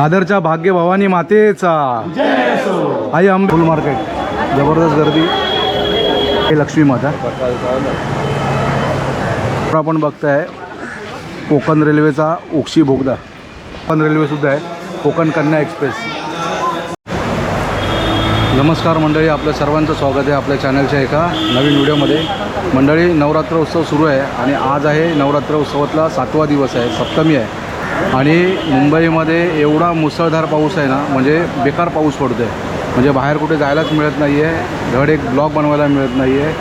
दादरच्या भाग्य भवानी मातेचा. आई आंबे फुल मार्केट. जबरदस्त गर्दी. हे लक्ष्मी माता आपण बघताय कोकण रेल्वेचा ओक्षी बोगदा. कोकण रेल्वेसुद्धा आहे कोकण कन्या एक्सप्रेस. नमस्कार मंडळी आपल्या सर्वांचं स्वागत आहे आपल्या चॅनलच्या एका नवीन व्हिडिओमध्ये. मंडळी नवरात्र उत्सव सुरू आहे आणि आज आहे नवरात्र उत्सवातला सातवा दिवस आहे सप्तमी आहे. आणि मुंबईमध्ये एवढा मुसळधार पाऊस आहे ना म्हणजे बेकार पाऊस पडतो आहे म्हणजे बाहेर कुठे जायलाच मिळत नाही आहे धड एक ब्लॉक बनवायला मिळत नाही आहे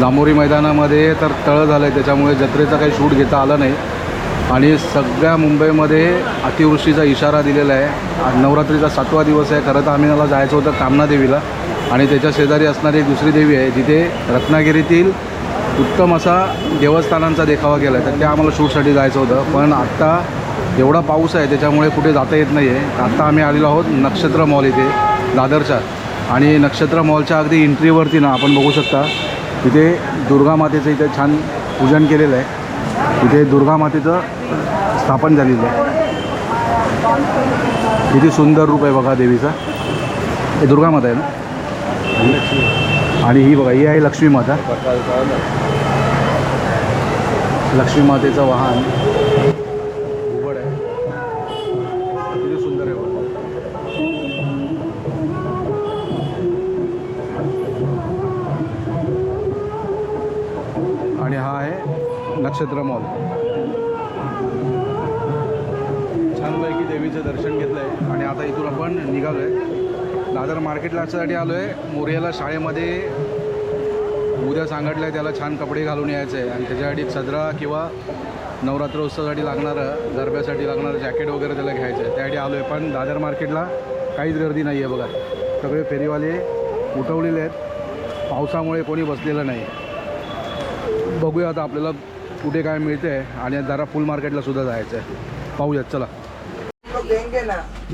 जांभोरी मैदानामध्ये तर तळं झालं आहे त्याच्यामुळे जत्रेचा काही शूट घेता आलं नाही. आणि सगळ्या मुंबईमध्ये अतिवृष्टीचा इशारा दिलेला आहे. नवरात्रीचा सातवा दिवस आहे खरं तर आम्ही मला जायचं होतं कामना देवीला आणि त्याच्या शेजारी असणारी एक दुसरी देवी आहे जिथे रत्नागिरीतील उत्तम असा देवस्थानांचा देखावा केला आहे तर त्या आम्हाला शूटसाठी जायचं होतं. पण आत्ता एवढा पाऊस आहे त्याच्यामुळे कुठे जाता येत नाही आहे आत्ता आम्ही आलेलो आहोत नक्षत्र मॉल इथे दादरच्या. आणि नक्षत्र मॉलच्या अगदी एंट्रीवरती ना आपण बघू शकता तिथे दुर्गा मातेचं इथे छान पूजन केलेलं आहे. तिथे दुर्गा मातेचं स्थापन झालेलं आहे. किती सुंदर रूप आहे बघा देवीचा. हे दुर्गा माता आहे ना? आणि ही बघा ही आहे लक्ष्मी माता. लक्ष्मी मातेचं वाहन उघड आहे किती सुंदर आहे बघा आणि हा आहे नक्षत्र मॉल. छानपैकी देवीचं दर्शन घेतलं आहे आणि आता इथून आपण निघालो आहे दादर मार्केटला असण्यासाठी आलो आहे मोर्याला शाळेमध्ये उद्या सांगितलं आहे त्याला छान कपडे घालून यायचं आहे आणि त्याच्यासाठी सदरा किंवा नवरात्र उत्सवासाठी लागणारं गरब्यासाठी लागणारं जॅकेट वगैरे त्याला घ्यायचं आहे त्यासाठी आलो आहे पण दादर मार्केटला काहीच गर्दी नाही आहे बघा. सगळे फेरीवाले उठवलेले आहेत. पावसामुळे कोणी बसलेलं नाही. बघूया आता आपल्याला कुठे काय मिळते आणि जरा फुल मार्केटला सुद्धा जायचं आहे पाहूयात चला.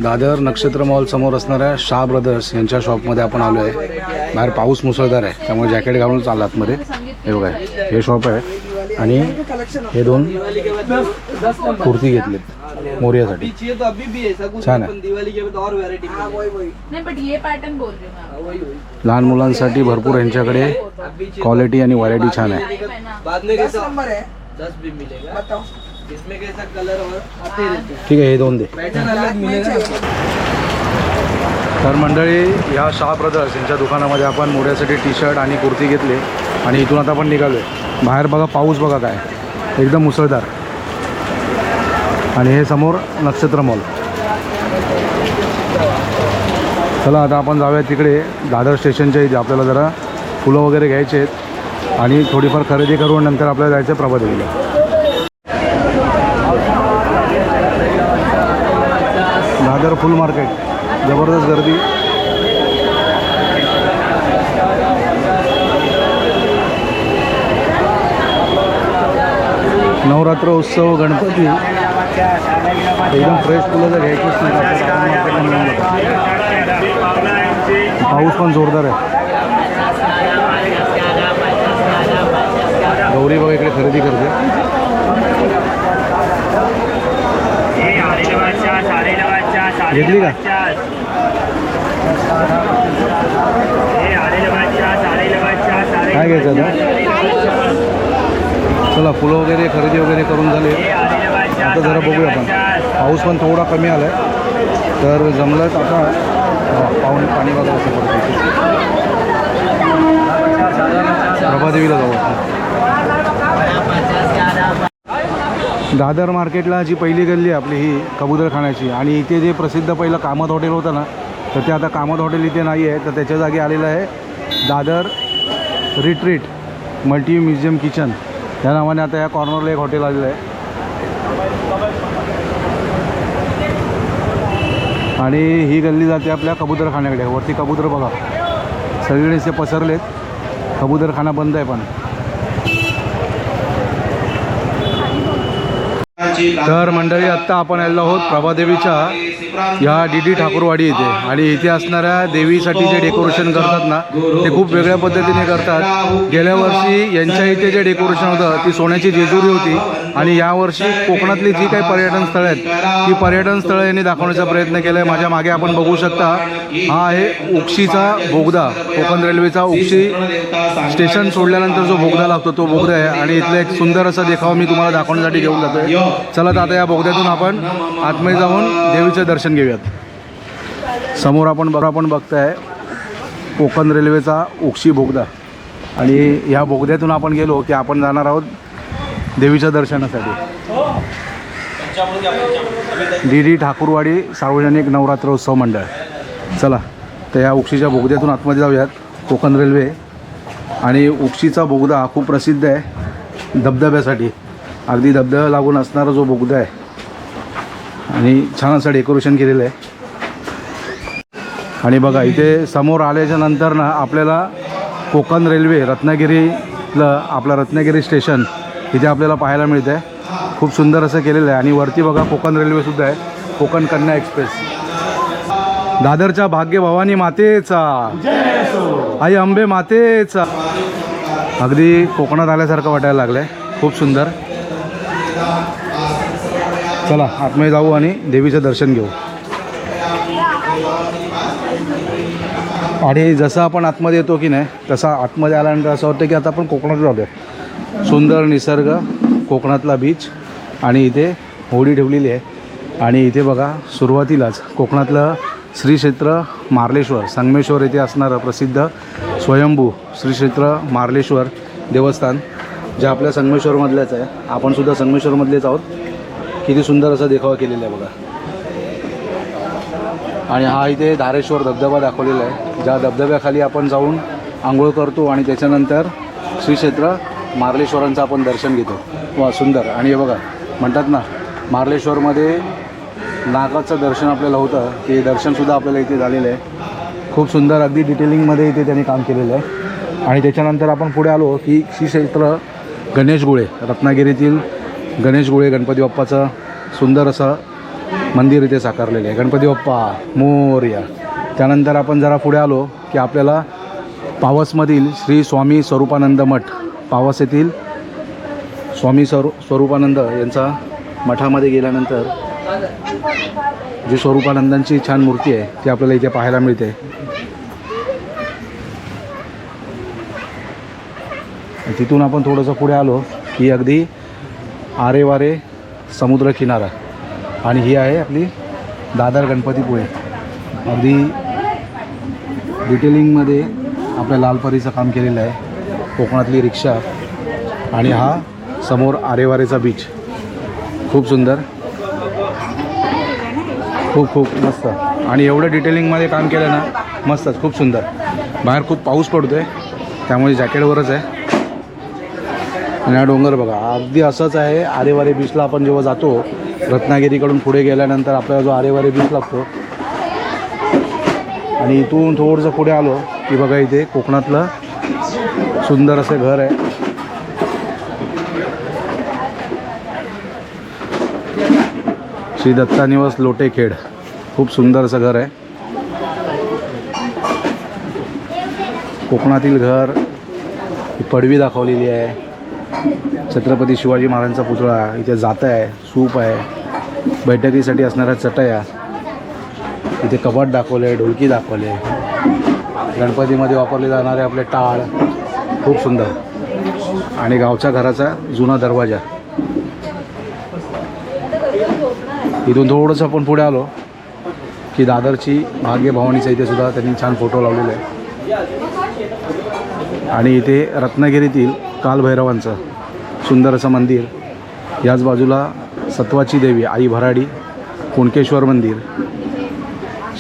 दादर नक्षत्र मॉल समोर असणाऱ्या शाह ब्रदर्स यांच्या शॉपमध्ये आपण आलो आहे बाहेर पाऊस मुसळधार आहे त्यामुळे जॅकेट घालून चालला आतमध्ये हे बघा हे शॉप आहे. आणि हे दोन कुर्ती घेतलीत. मोर्यासाठी. चाहिए तो अभी भी ऐसा कुछ छान है। अपन दिवाली के बाद और वैरायटी नहीं बट ये पैटर्न बोल रही हूँ मैं आपको। लहान मुलांसाठी भरपूर यांच्याकडे क्वालिटी आणि व्हरायटी छान आहे। बाद में कैसा नंबर है। दस भी मिलेगा। बताओ। इसमें कैसा कलर और आते रहते हैं। ठीक आहे हे दोन दे। पैटर्न अलग मिलेगा तर मंडळी ह्या शाह ब्रदर्स यांच्या दुकानामध्ये आपण मोड्यासाठी टी शर्ट आणि कुर्ती घेतली. आणि इथून आता आपण निघालो आहे बाहेर बघा पाऊस बघा काय. एकदम मुसळधार. आणि हे समोर नक्षत्र मॉल. चला आता आपण जाऊया तिकडे. दादर स्टेशनच्या इथे आपल्याला जरा फुलं वगैरे घ्यायचे आहेत. आणि थोडीफार खरेदी करून नंतर आपल्याला जायचं आहे प्रभादेवीला दादर फुल मार्केट. जबरदस्त गर्दी. नवरात्र उत्सव गणपती. एकदम फ्रेश फुलं जर घ्यायचीच नाही पाऊस पण जोरदार आहे गौरी बघा इकडे खरेदी करते घेतली का काय घ्यायचं आता चला फुलं वगैरे खरेदी वगैरे करून झाले आता जरा बघूया आपण. पाऊस पण थोडा कमी आला आहे तर जमलं तर आता पाहून पाहुणे पाणी वगैरे असं पडतो प्रभादेवीला जाऊ दादर मार्केटला जी पहिली गल्ली आहे आपली ही कबुतरखान्याची. आणि इथे जे प्रसिद्ध पहिलं कामत हॉटेल होतं ना तर ते आता कामत हॉटेल इथे नाही आहे तर त्याच्या जागी आलेलं आहे Dadar retreat multi museum kitchen. या नावाने आता या कॉर्नरला एक हॉटेल आलेलं आहे. आणि ही गल्ली जाते आपल्या कबूतरखान्याकडे. वरती कबूतर बघा. सगळीकडे असे पसरलेत. कबूतरखाना बंद आहे पण. तर मंडळी आत्ता आपण आलेलो आहोत प्रभादेवीच्या ह्या डी डी ठाकूरवाडी इथे. आणि इथे असणाऱ्या देवीसाठी जे डेकोरेशन करतात ना ते खूप वेगळ्या पद्धतीने करतात. गेल्या वर्षी यांच्या इथे जे डेकोरेशन होतं ती सोन्याची जेजुरी होती. आणि यावर्षी कोकणातली जी काही पर्यटन स्थळं आहेत ती पर्यटन स्थळं यांनी दाखवण्याचा प्रयत्न केला आहे माझ्या मागे आपण बघू शकता हा आहे उक्षीचा बोगदा. कोकण रेल्वेचा उक्षी स्टेशन सोडल्यानंतर जो बोगदा लागतो तो बोगदा आहे. आणि इथलं एक सुंदर असा देखावा मी तुम्हाला दाखवण्यासाठी घेऊन जातोय. चला तर आता या बोगद्यातून आपण आतमध्ये जाऊन देवीचं दर्शन घेऊयात. समोर आपण बघ आपण बघताय कोकण रेल्वेचा उक्षी बोगदा. आणि ह्या बोगद्यातून आपण गेलो की आपण जाणार आहोत देवीच्या दर्शनासाठी. डी डी ठाकूरवाडी सार्वजनिक नवरात्रोत्सव मंडळ. चला तर या उक्षीच्या बोगद्यातून आतमध्ये जाऊयात कोकण रेल्वे. आणि उक्षीचा बोगदा हा खूप प्रसिद्ध आहे धबधब्यासाठी. अगदी धबधब्या लागून असणारा जो बोगदा आहे. आणि छान असं डेकोरेशन केलेलं आहे. आणि बघा इथे समोर आल्याच्यानंतर ना आपल्याला कोकण रेल्वे रत्नागिरीतलं आपलं रत्नागिरी स्टेशन इथे आपल्याला पाहायला मिळतं आहे खूप सुंदर असं केलेलं आहे. आणि वरती बघा कोकण रेल्वेसुद्धा आहे. कोकण कन्या एक्सप्रेस दादरच्या भाग्य भवानी मातेचा. आई अंबे मातेचा. अगदी कोकणात आल्यासारखं वाटायला लागलं आहे खूप सुंदर. चला आतमध्ये जाऊ आणि देवीचं दर्शन घेऊ. आणि जसं आपण आतमध्ये येतो की नाही तसा आतमध्ये आल्यानंतर असं वाटतं की आता आपण कोकणात जाऊया. सुंदर निसर्ग कोकणातला बीच आणि इथे होडी ठेवलेली आहे. आणि इथे बघा सुरुवातीलाच कोकणातलं श्री क्षेत्र मार्लेश्वर संगमेश्वर येथे असणारं प्रसिद्ध स्वयंभू श्री क्षेत्र मार्लेश्वर देवस्थान जे आपल्या संगमेश्वरमधल्याच आहे. आपणसुद्धा संगमेश्वरमधलेच आहोत. किती सुंदर असा देखावा केलेला आहे बघा. आणि हा इथे धारेश्वर धबधबा दाखवलेला आहे. ज्या धबधब्याखाली आपण जाऊन आंघोळ करतो आणि त्याच्यानंतर श्री क्षेत्र मार्लेश्वरांचं आपण दर्शन घेतो. वा सुंदर. आणि हे बघा म्हणतात ना मार्लेश्वरमध्ये नागाचं दर्शन आपल्याला होतं. ते दर्शनसुद्धा आपल्याला इथे झालेलं आहे. खूप सुंदर अगदी डिटेलिंगमध्ये इथे त्यांनी काम केलेलं आहे. आणि त्याच्यानंतर आपण पुढे आलो की श्रीक्षेत्र गणेश गुळे रत्नागिरीतील गणेश गुळे गणपती बाप्पाचं सुंदर असं मंदिर इथे साकारलेलं आहे. गणपती बाप्पा मोर्या. त्यानंतर आपण जरा पुढे आलो की आपल्याला पावसमधील श्री स्वामी स्वरूपानंद मठ पावस येथील स्वामी स्वरू स्वरूपानंद यांचा मठामध्ये गेल्यानंतर जी स्वरूपानंदांची छान मूर्ती आहे ती आपल्याला इथे पाहायला मिळते. तिथून आपण थोडंसं पुढे आलो की अगदी आरेवारे समुद्र किनारा. आणि ही आहे आपली दादर गणपतीपुळे अगदी डिटेलिंगमध्ये आपल्या लालपरीचं काम केलेलं आहे. कोकणातली रिक्षा आणि हा समोर आरेवारेचा बीच खूप सुंदर. खूप खूप मस्त. आणि एवढं डिटेलिंगमध्ये काम केलं ना मस्तच खूप सुंदर. बाहेर खूप पाऊस पडतो आहे त्यामुळे जॅकेटवरच आहे. आणि हा डोंगर बघा अगदी असंच आहे आरेवारे बीचला आपण जेव्हा जातो रत्नागिरीकडून पुढे गेल्यानंतर आपल्याला जो आरेवारे बीच लागतो. आणि इथून थोडंसं पुढे आलो की बघा इथे कोकणातलं सुंदर असं घर आहे. श्री दत्ता निवास लोटेखेड. खूप सुंदर असं घर आहे. कोकणातील घर पडवी दाखवलेली आहे. छत्रपती शिवाजी महाराजांचा पुतळा इथे जातं आहे सूप आहे. बैठकीसाठी असणाऱ्या चटया. इथे कबाट दाखवले आहे ढोलकी दाखवले. गणपतीमध्ये वापरले जाणारे आपले टाळ. खूप सुंदर. आणि गावच्या घराचा जुना दरवाजा. इथून थोडंसं आपण पुढे आलो की दादरची भाग्य भवानीचा इथे सुद्धा त्यांनी छान फोटो लावलेला आहे. आणि इथे रत्नागिरीतील कालभैरवांचं सुंदर असं मंदिर याच बाजूला सत्वाची देवी आई भराडी कुणकेश्वर मंदिर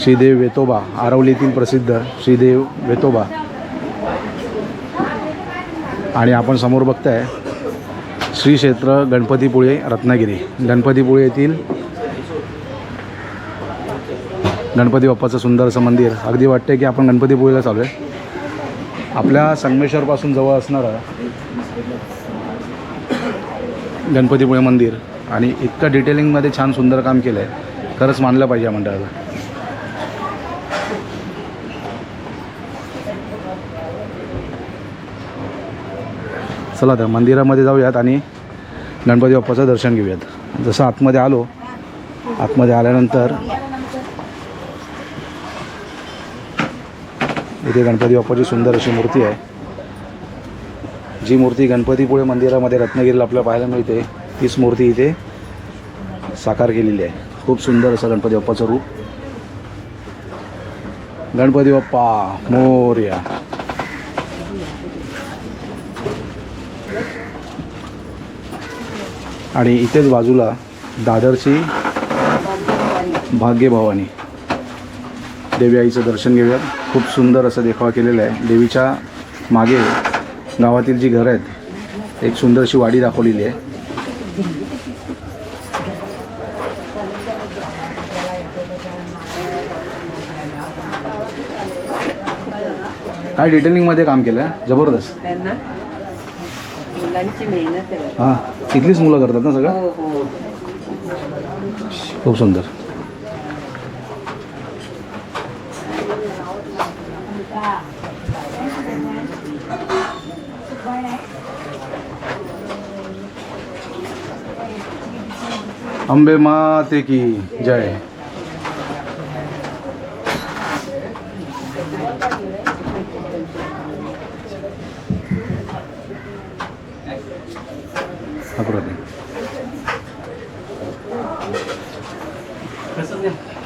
श्रीदेव वेतोबा आरवलीतील प्रसिद्ध श्रीदेव वेतोबा. आणि आपण समोर बघताय श्री क्षेत्र गणपतीपुळे रत्नागिरी. गणपतीपुळे येथील गणपती बाप्पाचं सुंदर असं मंदिर. अगदी वाटतं की आपण गणपतीपुळेला चालू आहे आपल्या संगमेश्वरपासून जवळ असणारं गणपतीपुळे मंदिर. आणि इतकं डिटेलिंगमध्ये छान सुंदर काम केलं आहे खरंच मानलं पाहिजे या मंडळाला. चला तर मंदिरामध्ये जाऊयात आणि गणपती बाप्पाचं दर्शन घेऊयात. जसं आतमध्ये आलो आतमध्ये आल्यानंतर इथे गणपती बाप्पाची सुंदर अशी मूर्ती आहे. जी मूर्ती गणपतीपुळे मंदिरामध्ये रत्नागिरीला आपल्याला पाहायला मिळते तीच मूर्ती इथे साकार केलेली आहे. खूप सुंदर असं गणपती बाप्पाचं रूप. गणपती बाप्पा मोर्या. आणि इथेच बाजूला दादरची भाग्यभवानी. देवी आईचं दर्शन घेऊयात खूप सुंदर असं देखावा केलेला आहे. देवीच्या मागे गावातील जी घरं आहेत एक सुंदरशी वाडी दाखवलेली आहे. काय डिटेलिंगमध्ये काम केलं आहे. जबरदस्त हां. इथलीच मुलं करतात ना सगळं? हो हो. खूप सुंदर. अंबे माते की जय अप्रतिम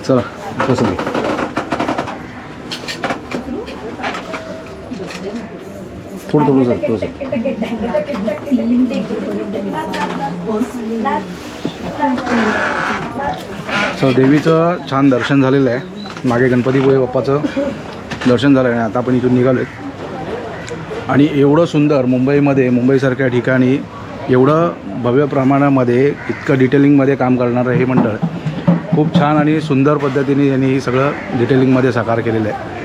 चला कसं नाही सर तो सर सर देवीचं छान दर्शन झालेलं आहे. मागे गणपतीपुळे बाप्पाचं दर्शन झालं आहे आणि आता आपण इथून निघालो आणि एवढं सुंदर मुंबईमध्ये मुंबईसारख्या ठिकाणी एवढं भव्य प्रमाणामध्ये इतकं डिटेलिंगमध्ये काम करणारं हे मंडळ खूप छान आणि सुंदर पद्धतीने यांनी हे सगळं डिटेलिंगमध्ये साकार केलेलं आहे.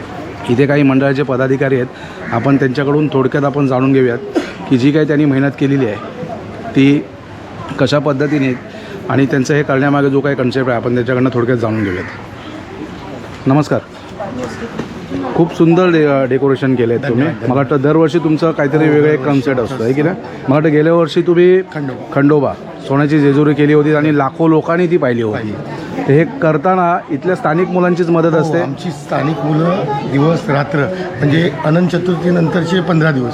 इथे काही मंडळाचे पदाधिकारी आहेत. आपण त्यांच्याकडून थोडक्यात आपण जाणून घेऊयात की जी काही त्यांनी मेहनत केलेली आहे ती कशा पद्धतीने आणि त्यांचं हे करण्यामागे जो काही कन्सेप्ट आहे आपण त्याच्याकडनं थोडक्यात जाणून घेऊयात. नमस्कार. खूप सुंदर डे डेकोरेशन केलं आहे तुम्ही मला वाटतं दरवर्षी तुमचं काहीतरी वेगळं एक कन्सेप्ट असतं आहे की ना मला वाटतं गेल्या वर्षी तुम्ही खंडोबा. सोन्याची जेजुरी केली होती आणि लाखो लोकांनी ती पाहिली होती. तर हे करताना इथल्या स्थानिक मुलांचीच मदत हो, असते. आमची स्थानिक मुलं दिवस रात्र म्हणजे अनंत चतुर्थीनंतरचे पंधरा दिवस.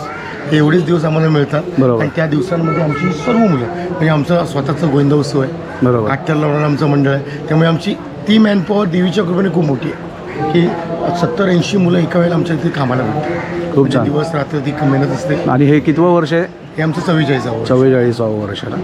हे एवढेच दिवस आम्हाला मिळतात. बरोबर. आणि त्या दिवसांमध्ये आमची सर्व मुलं म्हणजे आमचा स्वतःचा गोविंद उत्सव आहे. बरोबर. आठ्याला लावणारं आमचं मंडळ आहे. त्यामुळे आमची ती मॅनपॉवर देवीच्या कृपेने खूप मोठी आहे. की सत्तर ऐंशी मुलं एका वेळेला आमच्या इथे कामाला भेटतात. खूप छान. दिवस रात्र ती मेहनत असते. आणि हे कितवं वर्ष आहे? हे आमचं चव्वेचाळीसावं चव्वेचाळीसावं वर्षाला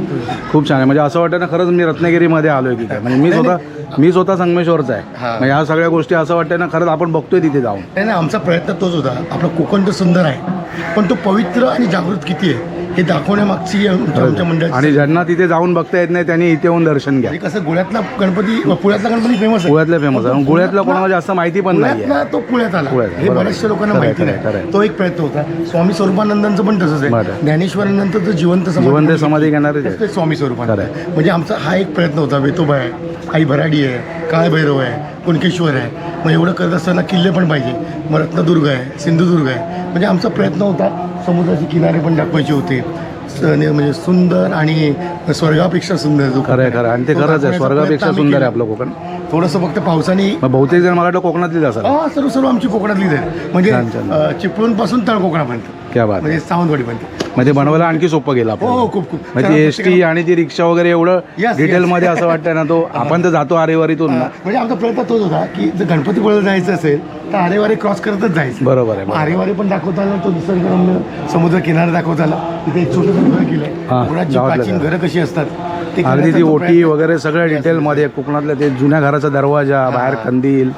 खूप छान आहे. म्हणजे असं वाटतं ना खरंच मी रत्नागिरीमध्ये आलो आहे की काय म्हणजे मी स्वतः मी स्वतः संगमेश्वरचा आहे. म्हणजे ह्या सगळ्या गोष्टी असं वाटतं ना खरंच आपण बघतोय तिथे जाऊन. नाही नाही आमचा प्रयत्न तोच होता. आपलं कोकण तर सुंदर आहे. पण तो पवित्र आणि जागृत किती आहे? हे दाखवण्यामागची आमच्या मंडळाची. आणि ज्यांना तिथे जाऊन बघता येत नाही त्यांनी इथे येऊन दर्शन घ्या. आणि कसं गुळ्यातला गणपती पुण्यातला गणपती फेमस आहे. पुण्यातल्या फेमस आहे. गुळ्यातला कोणाला जास्त माहिती पण नाही आहे पुण्यातला तो पुण्यात आला. पुण्यात, हे बरोबर. बऱ्याचशा लोकांना खरंय, माहिती खरंय, खरंय. नाही तो एक प्रयत्न होता. स्वामी स्वरूपानंदांचं पण तसंच बरं. आहे ज्ञानेश्वरानंतर जिवंत समाधी जिवंत कोणी समाधी घेतली, घेणारे ते. तर ते स्वामी स्वरूपानंद खरंय. म्हणजे आमचा हा एक प्रयत्न होता वेतोबा आहे आई भराडी आहे काळ भैरव आहे कुणकेश्वर आहे. मग एवढं करत असताना किल्ले पण पाहिजे. मग रत्नदुर्ग आहे सिंधुदुर्ग आहे. म्हणजे आमचा प्रयत्न होता समुद्राचे किनारे पण दाखवायचे होते. स- म्हणजे सुंदर आणि स्वर्गापेक्षा सुंदर जो खरं आहे खरं. आणि ते खरंच आहे स्वर्गापेक्षा सुंदर आहे. आपलं कोकण थोडंसं फक्त पावसाने मग बहुतेक जण मला वाटतं कोकणातलीच असेल हा सर्व सर्व आमची कोकणातलीच आहे म्हणजे छान, छान. अ, चिपळूणपासून तळ कोकणापर्यंत क्या बात. म्हणजे सावंतवाडीपर्यंत म्हणजे बनवायला आणखी सोपं गेलं हो आपण हो खूप खूप म्हणजे ती एस टी आणि ती रिक्षा वगैरे एवढं Yes, डिटेलमध्ये. असं वाटतं ना तो आपण तर जातो आरेवारीतून ना म्हणजे आमचा प्रयत्न तोच होता की जर गणपतीपुळे जायचं असेल तर आरेवारी क्रॉस करतच जायचं बरोबर आहे मग. आरेवारी पण दाखवता आला तो निसर्गरम्य समुद्र किनारा दाखवता आला तिथे एक हा, केलं गावातलं प्राचीन. घरं कशी असतात. ते अगदी करण्याचा ती ओटी प्रयत्न- वगैरे सगळं डिटेलमध्ये कोकणातल्या ते जुन्या घराचा दरवाजा बाहेर कंदील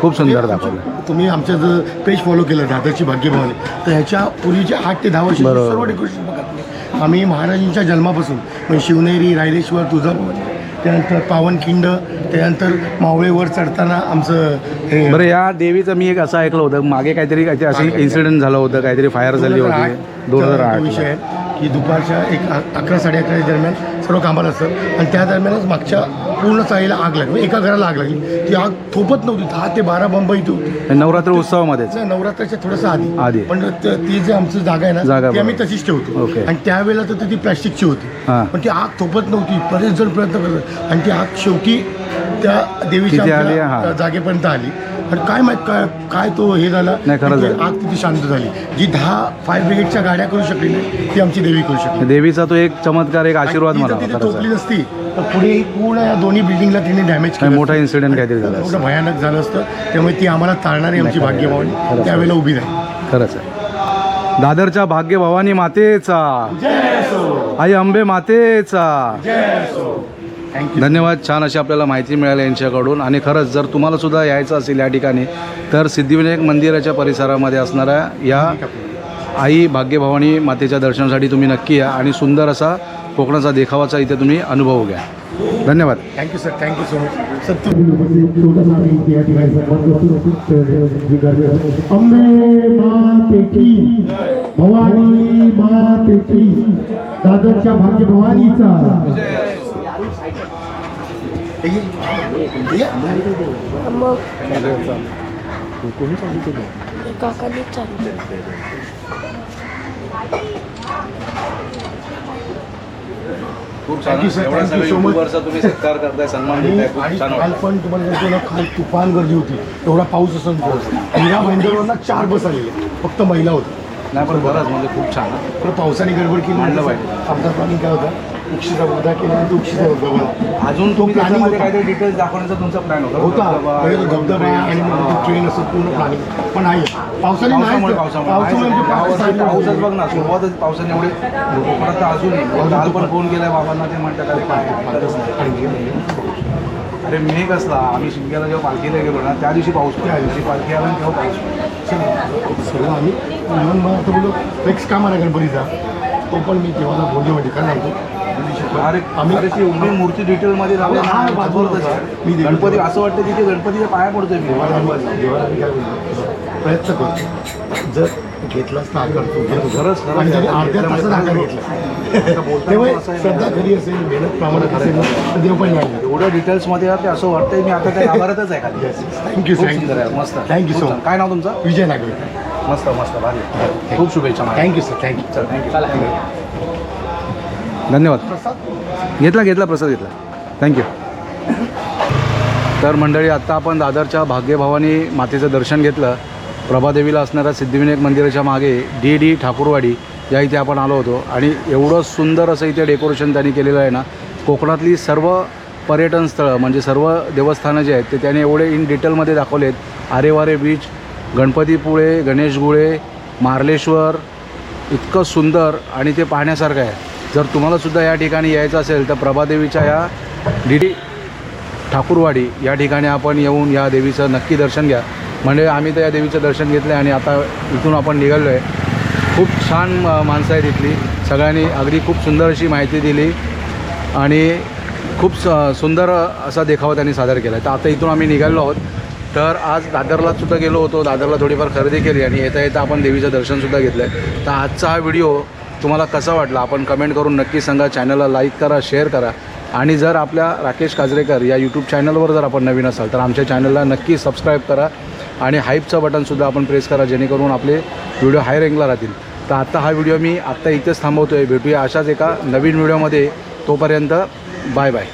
खूप सुंदर दाखवलं. तुम्ही आमचं जर पेज फॉलो केलं दादरची भाग्यभवानी तर ह्याच्या पूर्वीच्या आठ ते दहा वर्ष बरोबर. सर्व डेकोरेशन बघा तुम्ही. आम्ही महाराजांच्या जन्मापासून म्हणजे शिवनेरी रायरेश्वर तुळजाभवानी त्यानंतर पावनखिंड त्यानंतर मावळेवर चढताना आमचं हे बरं या देवीचं मी एक असं ऐकलं होतं मागे काहीतरी काहीतरी अशी इन्सिडेंट झालं होतं काहीतरी फायर झाली होती दोन हजार तो विषय आठ आहे. की दुपारच्या एक अकरा साडे अकरा दरम्यान सर्व कामाला असतात. आणि त्या दरम्यानच मागच्या पूर्ण चाळीला आग लागली. एका घराला आग लागली. ती आग थोपत नव्हती. दहा ते बारा बंब इथे होती. नवरात्र उत्सवामध्येच? नाही, नवरात्राच्या थोडंसं आधी. आधी. पण त- जी आमची जागा आहे जागा ना ती आम्ही. तशीच ठेवतो. आणि त्यावेळेला तर ती प्लॅस्टिकची होती. पण ती आग थोपत नव्हती. बरेच जण प्रयत्न करत आणि ती आग शेवटी त्या देवीच्या जागेपर्यंत आली. आणि काय माहीत काय काय तो हे झाला? नाही, खरंच आहे. आग तिथे शांत झाली. जी दहा फायर ब्रिगेडच्या गाड्या करू शकली नाही ती आमची देवी करू शकली. देवीचा तो एक चमत्कार एक आशीर्वाद मला तिथे खरंच. नसती तर पुढे पूर्ण या दोन्ही बिल्डिंगला तिने डॅमेज काय मोठा इन्सिडेंट काहीतरी झाला मोठं भयानक झालं असतं. त्यामुळे ती आम्हाला तारणारी आमची नाही, खरं आहे. भाग्यभावनी खरंच. त्यावेळेला उभी राहिली. खरंच आहे दादरच्या भाग्य भवानी मातेचा. जय असो आई अंबे मातेचा. जय असो धन्यवाद. छान अशी आपल्याला माहिती मिळाली यांच्याकडून. आणि खरंच जर तुम्हाला सुद्धा यायचं असेल या ठिकाणी तर सिद्धिविनायक मंदिराच्या परिसरामध्ये असणाऱ्या या आई भाग्यभवानी मातेच्या दर्शनासाठी तुम्ही नक्की या आणि सुंदर असा कोकणाचा देखावाचा इथे तुम्ही अनुभव घ्या. धन्यवाद. Thank you sir thank you so much sir Ambe मातेची भवानी मातेची दादरच्या भाग्य भवानीचा काकांनी चालू खूप छान. एवढ्या सगळ्या तुम्ही सत्कार करताय सन्मान काल पण तुम्हाला सांगतो ना काल तुफान गर्दी होती एवढा पाऊस असून मीरा भाईंदरवरना चार बस आलेले फक्त महिला होत्या नाही पण बरंच म्हणजे खूप छान. थोडं पावसाने गडबड केली. मांडलं म्हणजे पाहिजे. आमचा प्लॅनिंग काय होता? उक्षीचा बोधा केल्यानंतर उक्षीचा धबधबा अजून तो प्लॅनिंग काहीतरी डिटेल्स दाखवण्याचा तुमचा प्लॅन होता होता. धबधबा, तो धबधबा आणि ट्रेन असं पूर्ण प्लॅनिंग पण नाही पावसाने नाही पावसामुळे पाऊसच बघ ना सुरुवातच पावसाने एवढे तर अजूनही काल पण फोन केलाय बाबांना ते म्हणतात अरे काय अरे मे कसला आम्ही शिमग्याला जेव्हा पालखीला गेलो ना त्या दिवशी पाऊस. त्या दिवशी पालखी आला आणि तेव्हा पाऊस. सगळं आम्ही म्हणून मला असं बोललो नेक्स्ट काम आला गणपतीचा. तो पण मी तेव्हा बोललो म्हणजे काय सांगतो आम्ही- ती मूर्ती डिटेलमध्ये ना. मी गणपती असं वाटतं तिथे गणपतीच्या पाया पडतोय मी. प्रयत्न करतो. जर घेतलास तर आकार तू घेतो खरंच, खरंच. आणि त्याने अर्ध्या तासात आकार घेतला तेव्हा श्रद्धा खरी असेल मेहनत प्रामाणिक असेल ना, तर देव पण डिटेल्समध्ये ते असं वाटतंय मी आता त्या आभारातच आहे खाली थँक्यू आहे. मस्त. Thank you so. काय नाव तुमचं? विजय नागवे मस्त मस्त. भारी. खूप शुभेच्छा. Thank you sir thank you चल थँक्यू धन्यवाद. घेतला घेतला प्रसाद घेतला. थँक्यू तर मंडळी आत्ता आपण दादरच्या भाग्यभावानी मातेचं दर्शन घेतलं. प्रभादेवीला असणाऱ्या सिद्धिविनायक मंदिराच्या मागे डी डी ठाकूरवाडी या इथे आपण आलो होतो. आणि एवढं सुंदर असं इथे डेकोरेशन त्यांनी केलेलं आहे ना कोकणातली सर्व पर्यटन स्थळं म्हणजे सर्व देवस्थानं जे आहेत ते त्याने एवढे इन डिटेलमध्ये दाखवले आहेत आरेवारे बीच गणपतीपुळे गणेशगुळे मार्लेश्वर इतकं सुंदर आणि ते पाहण्यासारखं आहे. जर तुम्हालासुद्धा या ठिकाणी यायचं असेल तर प्रभादेवीच्या या डी डी ठाकूरवाडी या ठिकाणी आपण येऊन या देवीचं नक्की दर्शन घ्या. म्हणजे आम्ही तर या देवीचं दर्शन घेतलं आहे आणि आता इथून आपण निघालो आहे खूप छान माणसं आहेत इथली. सगळ्यांनी अगदी खूप सुंदर अशी माहिती दिली आणि खूप स सुंदर असा देखावा त्यांनी सादर केला तर आता इथून आम्ही निघालो आहोत. तर आज दादरलासुद्धा गेलो होतो. दादरला थोडीफार खरेदी केली आणि येता येता आपण देवीचं दर्शनसुद्धा घेतलं आहे तर आजचा हा व्हिडिओ तुम्हाला कसा वाटला? आपण कमेंट करून नक्की सांगा. चॅनलला लाईक करा शेअर करा. आणि जर आपल्या राकेश काजरेकर या यूट्यूब चॅनलवर जर आपण नवीन असाल तर आमच्या चॅनलला नक्की सबस्क्राईब करा. आणि हाईपचं बटनसुद्धा आपण प्रेस करा जेणेकरून आपले व्हिडिओ हाय रँकला राहतील. तर आत्ता हा व्हिडिओ मी आत्ता इथेच थांबवतो आहे भेटूया अशाच एका नवीन व्हिडिओमध्ये तोपर्यंत बाय बाय